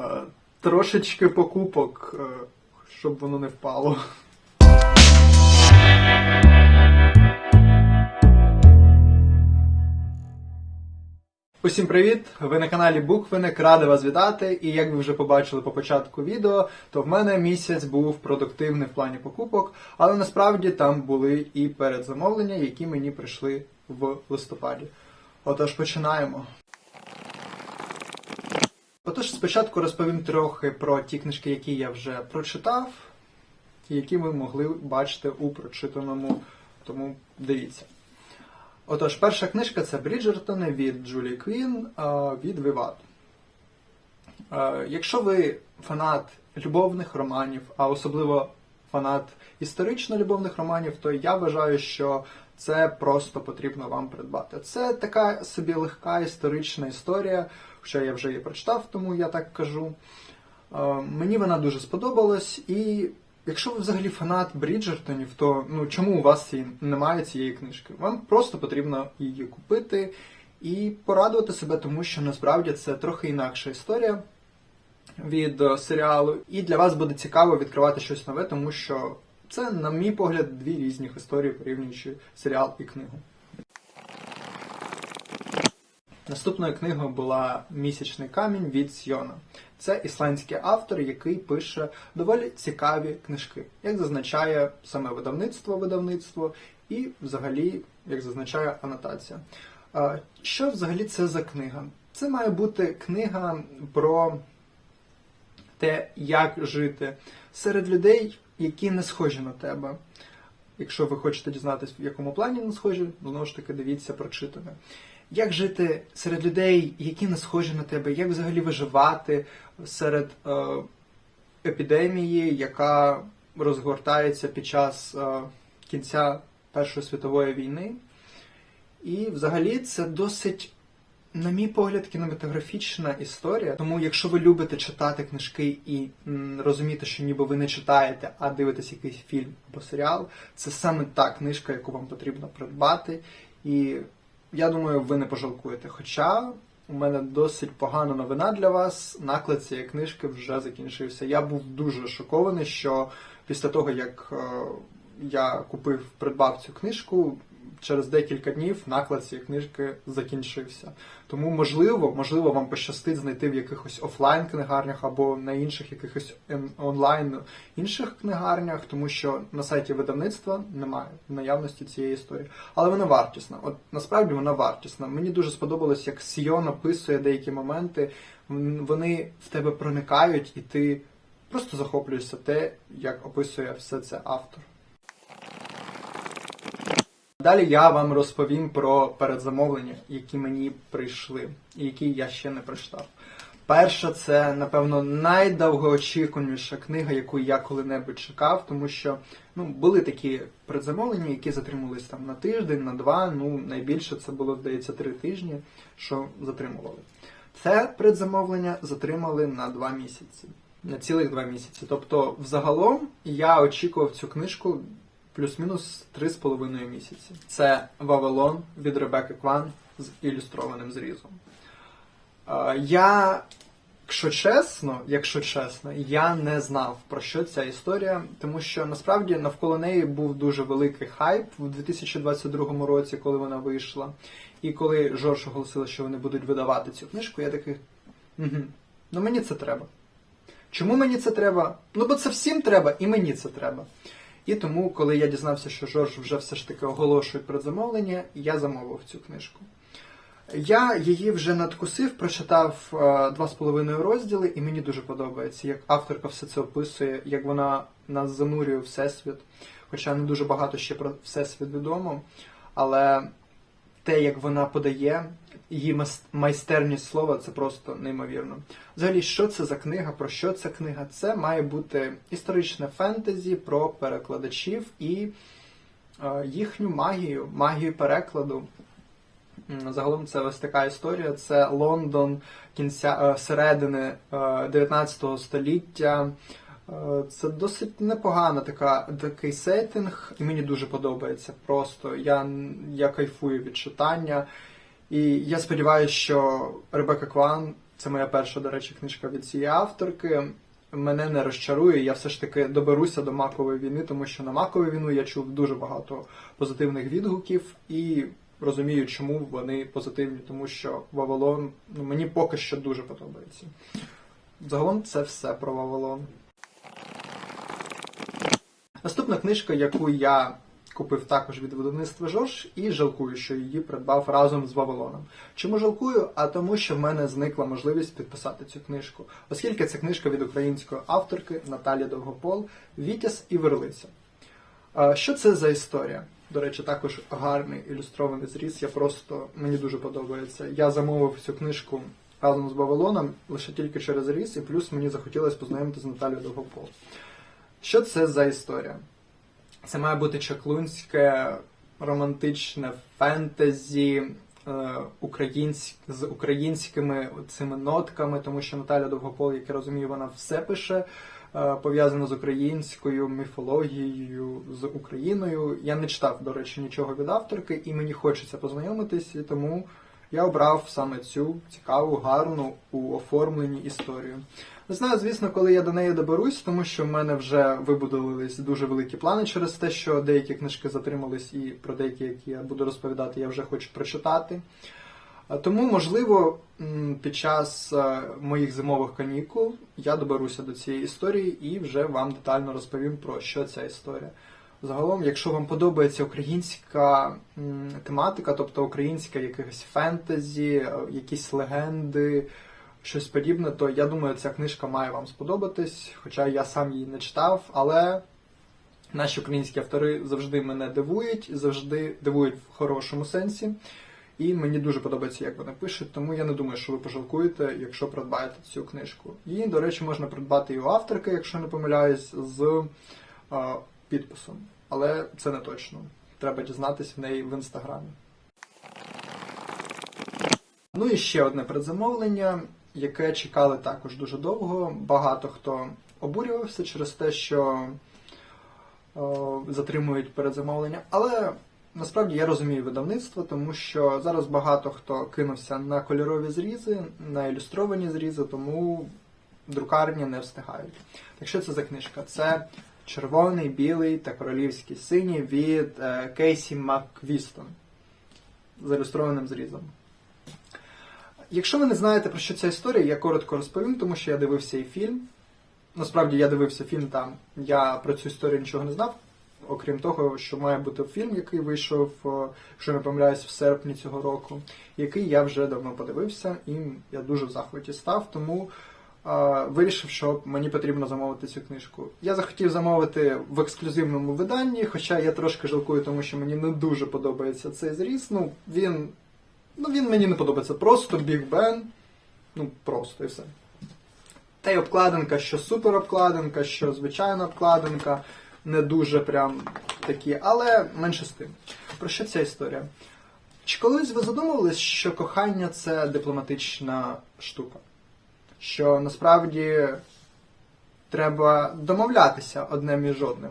Е, Трошечки покупок, е, щоб воно не впало. Усім привіт! Ви на каналі Буквиник, радий вас вітати. І як ви вже побачили по початку відео, то в мене місяць був продуктивний в плані покупок, але насправді там були і передзамовлення, які мені прийшли в листопаді. Отож, починаємо. Отож, спочатку розповім трохи про ті книжки, які я вже прочитав, і які ви могли бачити у прочитаному, тому дивіться. Отож, перша книжка це Бріджертони від Джулі Квін від Виват. Якщо ви фанат любовних романів, а особливо фанат історично-любовних романів, то я вважаю, що це просто потрібно вам придбати. Це така собі легка історична історія, що я вже її прочитав, тому я так кажу. Е, Мені вона дуже сподобалась, і якщо ви взагалі фанат Бріджертонів, то ну чому у вас немає цієї книжки? Вам просто потрібно її купити і порадувати себе, тому що насправді це трохи інакша історія від е, серіалу, і для вас буде цікаво відкривати щось нове, тому що це, на мій погляд, дві різні історії, порівнюючи серіал і книгу. Наступною книгою була Місячний камінь від Сьона. Це ісландський автор, який пише доволі цікаві книжки, як зазначає саме видавництво видавництво, і взагалі, як зазначає анотація. Що взагалі це за книга? Це має бути книга про те, як жити серед людей, які не схожі на тебе. Якщо ви хочете дізнатися, в якому плані не схожі, знову ж таки дивіться прочитане. Як жити серед людей, які не схожі на тебе, як взагалі виживати серед е, епідемії, яка розгортається під час е, кінця Першої світової війни. І взагалі це досить, на мій погляд, кінематографічна історія. Тому, якщо ви любите читати книжки і м, розумієте, що ніби ви не читаєте, а дивитесь якийсь фільм або серіал, це саме та книжка, яку вам потрібно придбати. І я думаю, ви не пожалкуєте. Хоча у мене досить погана новина для вас. Наклад цієї книжки вже закінчився. Я був дуже шокований, що після того, як е, я купив, придбав цю книжку, через декілька днів наклад цієї книжки закінчився. Тому, можливо, можливо, вам пощастить знайти в якихось офлайн книгарнях або на інших якихось ем, онлайн інших книгарнях, тому що на сайті видавництва немає наявності цієї історії. Але вона вартісна. От насправді вона вартісна. Мені дуже сподобалось, як Сіон описує деякі моменти. Вони в тебе проникають, і ти просто захоплюєшся те, як описує все це автор. Далі я вам розповім про передзамовлення, які мені прийшли, і які я ще не прочитав. Перша це, напевно, найдовгоочікуваніша книга, яку я коли-небудь чекав, тому що ну, були такі предзамовлення, які затримувались там на тиждень, на два. Ну, найбільше це було, здається, три тижні, що затримували. Це предзамовлення затримали на два місяці, на цілих два місяці. Тобто, взагалом я очікував цю книжку плюс-мінус три з половиною місяці. Це Вавилон від Ребекки Кван з ілюстрованим зрізом. Е, Я, якщо чесно, якщо чесно, я не знав про що ця історія, тому що насправді навколо неї був дуже великий хайп у 2022 році, коли вона вийшла. І коли Жорж оголосила, що вони будуть видавати цю книжку, я такий, угу, ну мені це треба. Чому мені це треба? Ну, бо це всім треба, і мені це треба. І тому, коли я дізнався, що Жорж вже все ж таки оголошує предзамовлення, я замовив цю книжку. Я її вже надкусив, прочитав е, два з половиною розділи, і мені дуже подобається, як авторка все це описує, як вона нас занурює у всесвіт. Хоча не дуже багато ще про всесвіт відомо, але те, як вона подає, її майстерність слова, це просто неймовірно. Взагалі, що це за книга? Про що ця книга? Це має бути історичне фентезі про перекладачів і е, їхню магію, магію перекладу. Загалом це ось така історія. Це Лондон кінця е, середини е, 19 століття. Е, Це досить непогана така такий сеттинг, і мені дуже подобається. Просто я, я кайфую від читання. І я сподіваюся, що Ребека Кван це моя перша, до речі, книжка від цієї авторки. Мене не розчарує, я все ж таки доберуся до макової війни, тому що на макову війну я чув дуже багато позитивних відгуків і розумію, чому вони позитивні, тому що Вавилон ну, мені поки що дуже подобається. Загалом це все про Вавилон. Наступна книжка, яку я купив також від видавництва Жорж, і жалкую, що її придбав разом з Вавилоном. Чому жалкую? А тому, що в мене зникла можливість підписати цю книжку, оскільки це книжка від української авторки Наталі Довгопол Вітязь і Верлиця. Що це за історія? До речі, також гарний ілюстрований зріз. Я просто мені дуже подобається. Я замовив цю книжку разом з Вавилоном лише тільки через різ, і плюс мені захотілося познайомитися з Наталією Довгопол. Що це за історія? Це має бути чаклунське романтичне фентезі е, українськ, з українськими цими нотками, тому що Наталя Довгопол, як я розумію, вона все пише е, пов'язано з українською міфологією, з Україною. Я не читав, до речі, нічого від авторки, і мені хочеться познайомитись, і тому я обрав саме цю цікаву, гарну у оформленні історію. Не знаю, звісно, коли я до неї доберусь, тому що в мене вже вибудувались дуже великі плани через те, що деякі книжки затримались, і про деякі, які я буду розповідати, я вже хочу прочитати. Тому, можливо, під час е, моїх зимових канікул я доберуся до цієї історії і вже вам детально розповім про що ця історія. Загалом, якщо вам подобається українська тематика, тобто українська якихось фентезі, е, якісь легенди, щось подібне, то я думаю, ця книжка має вам сподобатись, хоча я сам її не читав, але наші українські автори завжди мене дивують, завжди дивують в хорошому сенсі. І мені дуже подобається, як вони пишуть, тому я не думаю, що ви пожалкуєте, якщо придбаєте цю книжку. Її, до речі, можна придбати і у авторки, якщо не помиляюсь, з е, підписом. Але це не точно. Треба дізнатися в неї в інстаграмі. Ну і ще одне предзамовлення, яке чекали також дуже довго. Багато хто обурювався через те, що о, затримують передзамовлення. Але насправді я розумію видавництво, тому що зараз багато хто кинувся на кольорові зрізи, на ілюстровані зрізи, тому друкарні не встигають. Так що це за книжка? Це червоний, білий та королівський синій від е, Кейсі Маквістон з ілюстрованим зрізом. Якщо ви не знаєте про що ця історія, я коротко розповім, тому що я дивився і фільм. Насправді я дивився фільм там. Я про цю історію нічого не знав, окрім того, що має бути фільм, який вийшов, о, якщо не помиляюсь, в серпні цього року, який я вже давно подивився, і я дуже в захваті став, тому е, вирішив, що мені потрібно замовити цю книжку. Я захотів замовити в ексклюзивному виданні, хоча я трошки жалкую, тому що мені не дуже подобається цей зріз. Ну, він Ну, він мені не подобається. Просто Big Ben. Ну, просто і все. Та й обкладинка, що супер обкладинка, що звичайна обкладинка. Не дуже прям такі, але менше з тим. Про що ця історія? Чи колись ви задумувались, що кохання це дипломатична штука? Що насправді треба домовлятися одне між одним.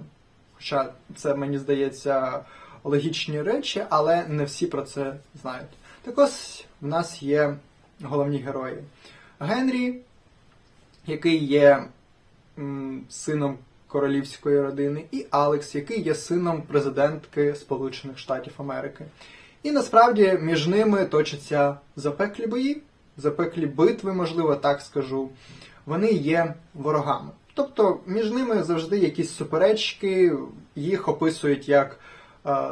Хоча це, мені здається, логічні речі, але не всі про це знають. Так ось в нас є головні герої. Генрі, який є сином королівської родини, і Алекс, який є сином президентки Сполучених Штатів Америки. І насправді між ними точаться запеклі бої, запеклі битви, можливо, так скажу. Вони є ворогами. Тобто між ними завжди якісь суперечки, їх описують як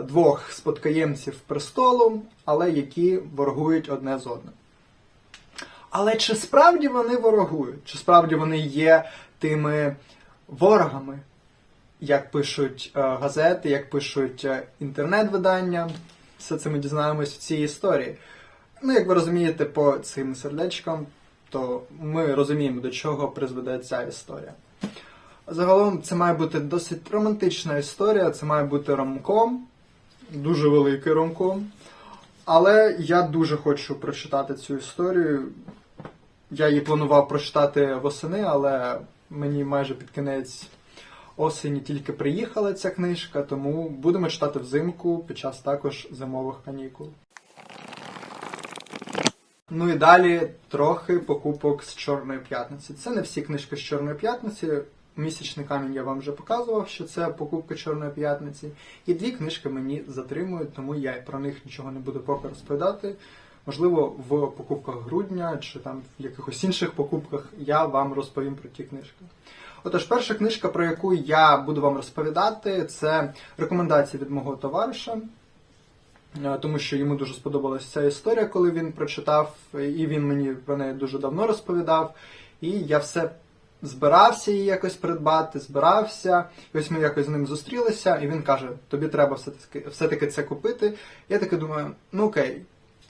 двох спадкоємців престолу, але які ворогують одне з одним. Але чи справді вони ворогують? Чи справді вони є тими ворогами, як пишуть е, газети, як пишуть е, інтернет-видання? Все це ми дізнаємось в цій історії. Ну, як ви розумієте, по цим сердечкам, то ми розуміємо, до чого призведе ця історія. Загалом це має бути досить романтична історія, це має бути ромком, дуже великий ромком. Але я дуже хочу прочитати цю історію. Я її планував прочитати восени, але мені майже під кінець осені тільки приїхала ця книжка, тому будемо читати взимку під час також зимових канікул. Ну і далі трохи покупок з Чорної п'ятниці. Це не всі книжки з Чорної п'ятниці. Місячний камінь я вам вже показував, що це покупка Чорної п'ятниці. І дві книжки мені затримують, тому я про них нічого не буду поки розповідати. Можливо, в покупках грудня чи там в якихось інших покупках я вам розповім про ті книжки. Отож, перша книжка, про яку я буду вам розповідати, це рекомендації від мого товариша. Е, тому що йому дуже сподобалася ця історія, коли він прочитав, і він мені про неї дуже давно розповідав. І я все збирався її якось придбати, збирався. І ось ми якось з ним зустрілися, і він каже: тобі треба все-таки все-таки це купити. Я таки думаю, ну окей.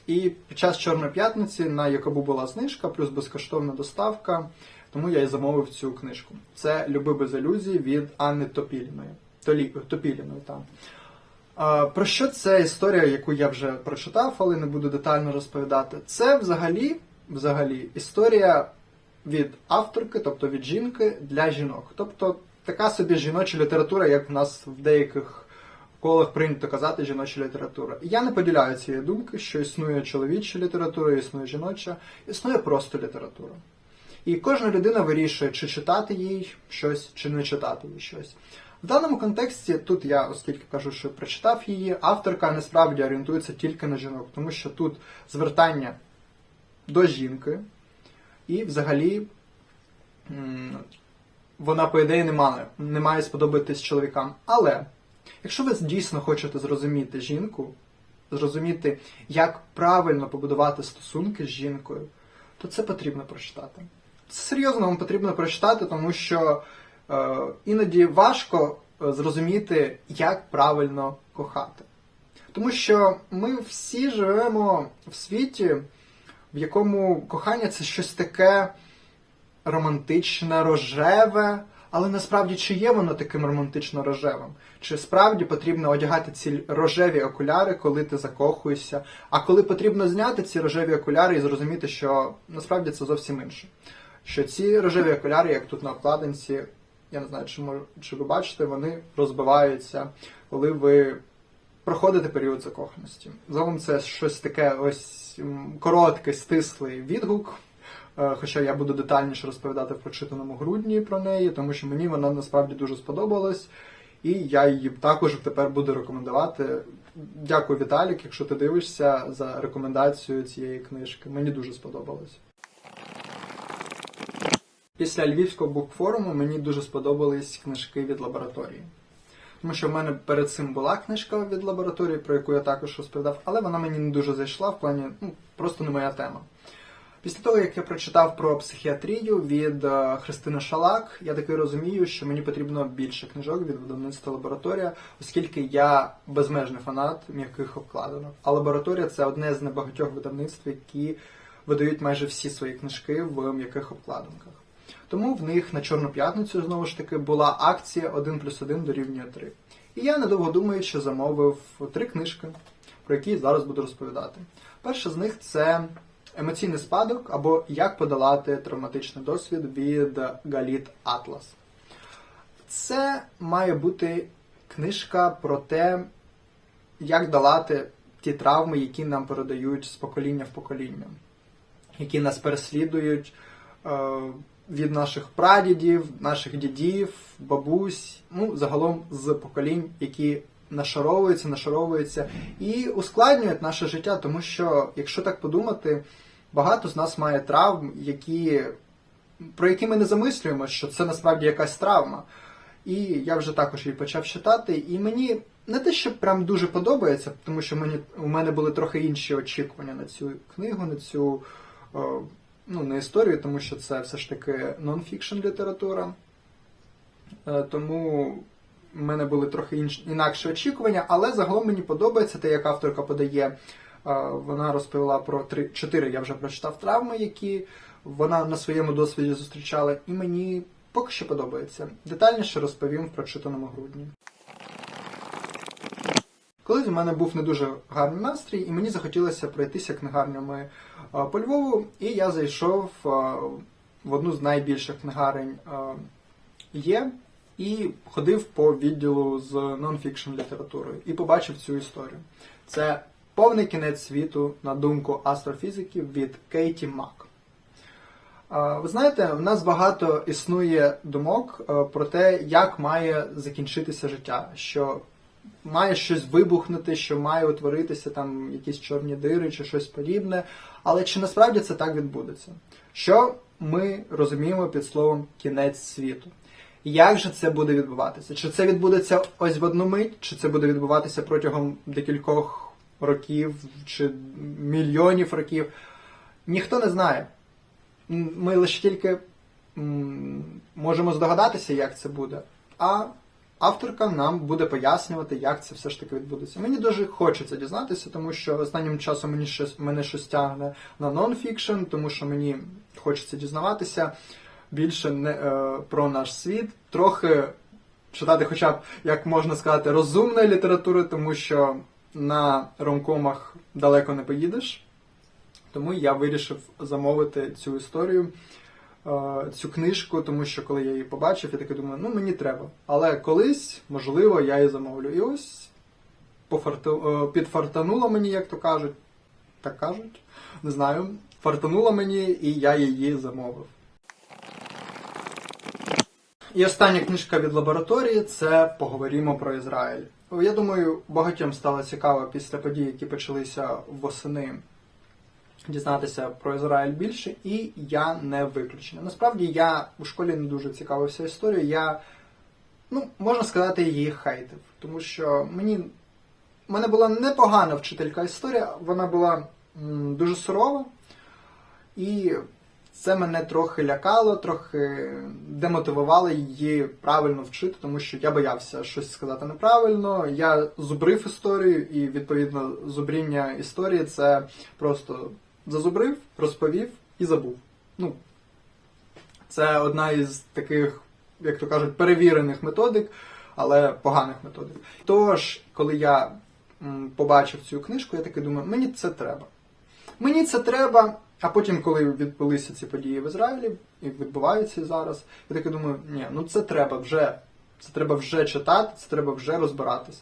І під час Чорної п'ятниці на Якобу була знижка, плюс безкоштовна доставка, тому я і замовив цю книжку. Це Люби без ілюзій від Анни Топіліної. Толі... Топіліної там. Про що це історія, яку я вже прочитав, але не буду детально розповідати. Це взагалі, взагалі історія від авторки, тобто від жінки для жінок. Тобто така собі жіноча література, як в нас в деяких колах прийнято казати жіноча література. Я не поділяю цієї думки, що існує чоловіча література, існує жіноча, існує просто література. І кожна людина вирішує, чи читати їй щось, чи не читати їй щось. В даному контексті, тут я, оскільки кажу, що прочитав її, авторка насправді орієнтується тільки на жінок, тому що тут звертання до жінки, і взагалі вона, по ідеї, не має, не має сподобатись чоловікам. Але якщо ви дійсно хочете зрозуміти жінку, зрозуміти, як правильно побудувати стосунки з жінкою, то це потрібно прочитати. Це серйозно вам потрібно прочитати, тому що е, іноді важко е, зрозуміти, як правильно кохати. Тому що ми всі живемо в світі, в якому кохання це щось таке романтичне, рожеве, але насправді чи є воно таким романтично рожевим? Чи справді потрібно одягати ці рожеві окуляри, коли ти закохуєшся? А коли потрібно зняти ці рожеві окуляри і зрозуміти, що насправді це зовсім інше? Що ці рожеві окуляри, як тут на обкладинці, я не знаю, чи, мож, чи ви бачите, вони розбиваються, коли ви проходите період закоханості. Загалом це щось таке ось м, короткий, стислий відгук. Е, Хоча я буду детальніше розповідати в прочитаному грудні про неї, тому що мені вона насправді дуже сподобалась, і я її також тепер буду рекомендувати. Дякую, Віталік, якщо ти дивишся за рекомендацію цієї книжки. Мені дуже сподобалось. Після Львівського букфоруму мені дуже сподобались книжки від лабораторії. Тому що в мене перед цим була книжка від лабораторії, про яку я також розповідав, але вона мені не дуже зайшла в плані, ну, просто не моя тема. Після того, як я прочитав про психіатрію від е, Христини Шалак, я таки розумію, що мені потрібно більше книжок від видавництва лабораторія, оскільки я безмежний фанат м'яких обкладинок. А лабораторія це одне з небагатьох видавництв, які видають майже всі свої книжки в м'яких обкладинках. Тому в них на Чорну п'ятницю знову ж таки була акція 1 плюс 1 дорівнює 3. І я недовго думаючи замовив три книжки, про які зараз буду розповідати. Перша з них це Емоційний спадок або Як подолати травматичний досвід від Галіт Атлас. Це має бути книжка про те, як долати ті травми, які нам передають з покоління в покоління, які нас переслідують е, від наших прадідів, наших дідів, бабусь, ну, загалом з поколінь, які нашаровуються, нашаровуються і ускладнюють наше життя, тому що, якщо так подумати, багато з нас має травм, які, про які ми не замислюємо, що це насправді якась травма. І я вже також її почав читати, і мені не те, що прям дуже подобається, тому що мені, у мене були трохи інші очікування на цю книгу, на цю о, ну, на історію, тому що це все ж таки нон-фікшн література. Е, Тому в мене були трохи інш... інакші очікування, але загалом мені подобається те, як авторка подає. Е, Вона розповіла про три чотири. Я вже прочитав травми, які вона на своєму досвіді зустрічала, і мені поки що подобається. Детальніше розповім в прочитаному грудні. Колись у мене був не дуже гарний настрій, і мені захотілося пройтися книгарнями е, по Львову, і я зайшов е, в одну з найбільших книгарень е, є і ходив по відділу з нон-фікшн літературою і побачив цю історію. Це Повний кінець світу, на думку астрофізиків від Кейті Мак. Ви знаєте, в нас багато існує думок про те, як має закінчитися життя, що має щось вибухнути, що має утворитися там якісь чорні дири чи щось подібне. Але чи насправді це так відбудеться? Що ми розуміємо під словом кінець світу? Як же це буде відбуватися? Чи це відбудеться ось в одну мить, чи це буде відбуватися протягом декількох років чи мільйонів років? Ніхто не знає. Ми лише тільки можемо здогадатися, як це буде. А авторка нам буде пояснювати, як це все ж таки відбудеться. Мені дуже хочеться дізнатися, тому що останнім часом мені щось мене щось тягне на нонфікшн, тому що мені хочеться дізнаватися більше не, е, про наш світ, трохи читати, хоча б, як можна сказати, розумної літератури, тому що на ромкомах далеко не поїдеш. Тому я вирішив замовити цю історію, цю книжку, тому що коли я її побачив, я таки думаю, ну мені треба. Але колись, можливо, я її замовлю. І ось е, підфартануло мені, як то кажуть. Так кажуть, не знаю. Фартануло мені, і я її замовив. І остання книжка від лабораторії це Поговоримо про Ізраїль. Я думаю, багатьом стало цікаво після подій, які почалися восени дізнатися про Ізраїль більше, і я не виключення. Насправді я у школі не дуже цікавився історією. Я, ну, можна сказати, її хейтив. Тому що мені в мене була непогана вчителька історії, вона була м, дуже сурова, і це мене трохи лякало, трохи демотивувало її правильно вчити, тому що я боявся щось сказати неправильно. Я зубрив історію, і відповідно зубріння історії це просто зазубрив, розповів і забув. Ну, це одна із таких, як то кажуть, перевірених методик, але поганих методик. Тож, коли я побачив цю книжку, я таки думаю, мені це треба. Мені це треба. А потім, коли відбулися ці події в Ізраїлі і відбуваються зараз, я таки думаю, ні, ну це треба вже. Це треба вже читати, це треба вже розбиратись.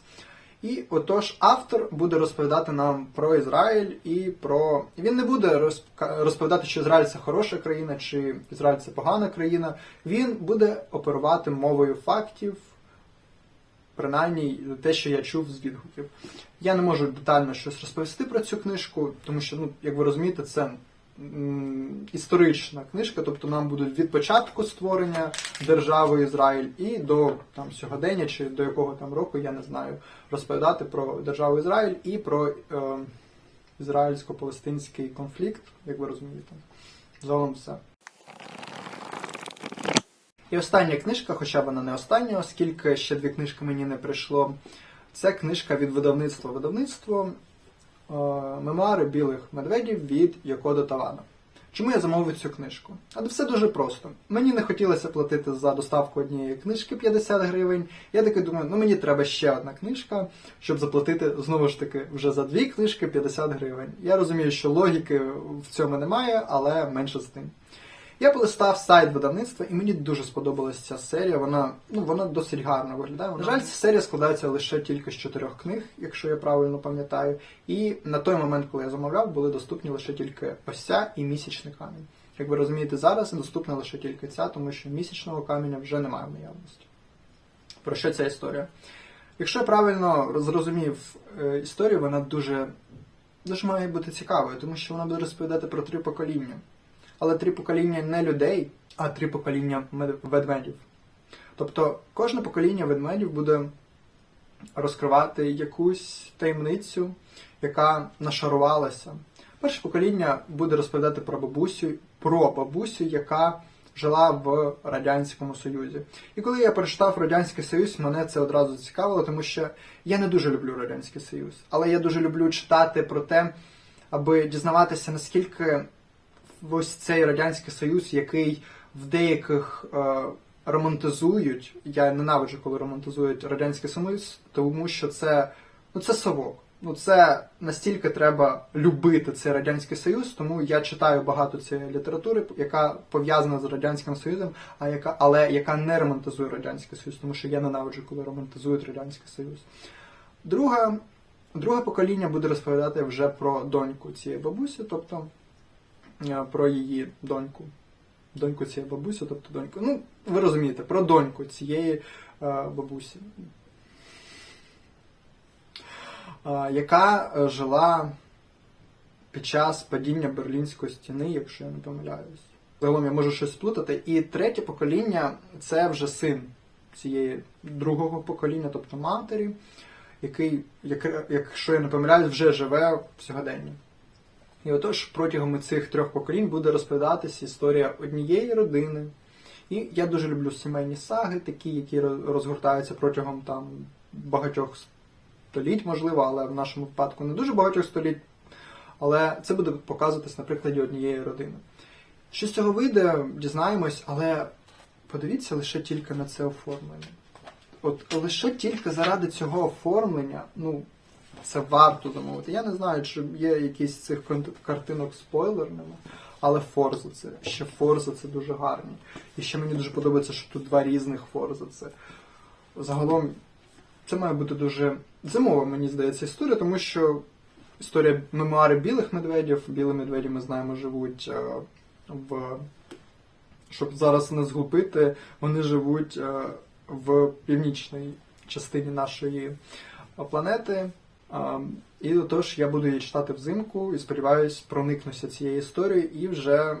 І отож автор буде розповідати нам про Ізраїль і про. Він не буде розповідати, що Ізраїль це хороша країна, чи Ізраїль це погана країна. Він буде оперувати мовою фактів, принаймні те, що я чув з відгуків. Я не можу детально щось розповісти про цю книжку, тому що, ну, як ви розумієте, це історична книжка, тобто нам будуть від початку створення держави Ізраїль і до там сьогодення чи до якого там року, я не знаю, розповідати про державу Ізраїль і про е, ізраїльсько-палестинський конфлікт, як ви розумієте. Загалом все. І остання книжка, хоча вона не остання, оскільки ще дві книжки мені не прийшло. Це книжка від видавництва. Видавництво Мемуари білих медведів від Якода Тавана. Чому я замовив цю книжку? А все дуже просто. Мені не хотілося платити за доставку однієї книжки 50 гривень. Я таки думаю, ну мені треба ще одна книжка, щоб заплатити знову ж таки вже за дві книжки 50 гривень. Я розумію, що логіки в цьому немає, але менше з тим. Я полистав сайт видавництва, і мені дуже сподобалася ця серія. Вона ну вона досить гарно виглядає. На жаль, ця серія складається лише тільки з чотирьох книг, якщо я правильно пам'ятаю. І на той момент, коли я замовляв, були доступні лише тільки ось ця і місячний камінь. Як ви розумієте, зараз доступна лише тільки ця, тому що місячного каменя вже немає в наявності. Про що ця історія? Якщо я правильно зрозумів е, історію, вона дуже, дуже має бути цікавою, тому що вона буде розповідати про три покоління але три покоління не людей, а три покоління ведмедів. Тобто кожне покоління ведмедів буде розкривати якусь таємницю, яка нашарувалася. Перше покоління буде розповідати про бабусю, про бабусю, яка жила в Радянському Союзі. І коли я прочитав Радянський Союз, мене це одразу зацікавило, тому що я не дуже люблю Радянський Союз, але я дуже люблю читати про те, аби дізнаватися, наскільки ось цей Радянський Союз, який в деяких е, романтизують. Я ненавиджу, коли романтизують Радянський Союз, тому що це, ну, це совок. Ну, це настільки треба любити цей Радянський Союз, тому я читаю багато цієї літератури, яка пов'язана з Радянським Союзом, а яка, але яка не романтизує Радянський Союз, тому що я ненавиджу, коли романтизують Радянський Союз. Друга Друге покоління буде розповідати вже про доньку цієї бабусі, тобто про її доньку. Доньку цієї бабусі, тобто доньку. Ну, ви розумієте, про доньку цієї е, бабусі, е, яка е, жила під час падіння Берлінської стіни, якщо я не помиляюсь. Загалом я можу щось сплутати. І третє покоління це вже син цієї другого покоління, тобто матері, який, як, якщо я не помиляюсь, вже живе в сьогоденні. І отож протягом цих трьох поколінь буде розповідатися історія однієї родини. І я дуже люблю сімейні саги, такі, які розгортаються протягом там багатьох століть, можливо, але в нашому випадку не дуже багатьох століть. Але це буде показуватись на прикладі однієї родини. Що з цього вийде, дізнаємось, але подивіться лише тільки на це оформлення. От лише тільки заради цього оформлення, ну, це варто замовити. Я не знаю, чи є якісь цих картинок спойлерними, але Форза це. Ще Форза це дуже гарні. І ще мені дуже подобається, що тут два різних Форза. Це загалом це має бути дуже зимова, мені здається, історія, тому що історія мемуари білих медведів. Білі медведі, ми знаємо, живуть е, в. Щоб зараз не згубити, вони живуть е, в північній частині нашої е, планети. Е, І отож я буду її читати взимку і сподіваюсь, проникнуся цією історією і вже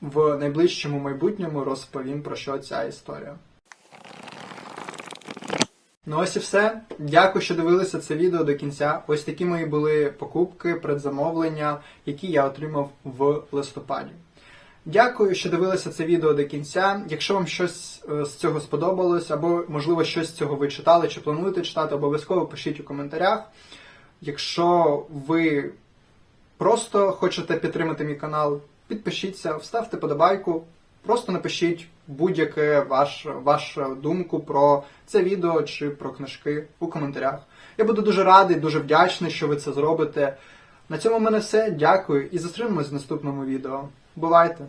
в найближчому майбутньому розповім про що ця історія. Ну ось і все. Дякую, що дивилися це відео до кінця. Ось такі мої були покупки, предзамовлення, які я отримав в листопаді. Дякую, що дивилися це відео до кінця. Якщо вам щось е, з цього сподобалось, або, можливо, щось з цього ви читали чи плануєте читати, обов'язково пишіть у коментарях. Якщо ви просто хочете підтримати мій канал, підпишіться, вставте подобайку, просто напишіть будь-яке ваш, вашу думку про це відео чи про книжки у коментарях. Я буду дуже радий, дуже вдячний, що ви це зробите. На цьому в мене все. Дякую і зустрінемось в наступному відео. Бувайте!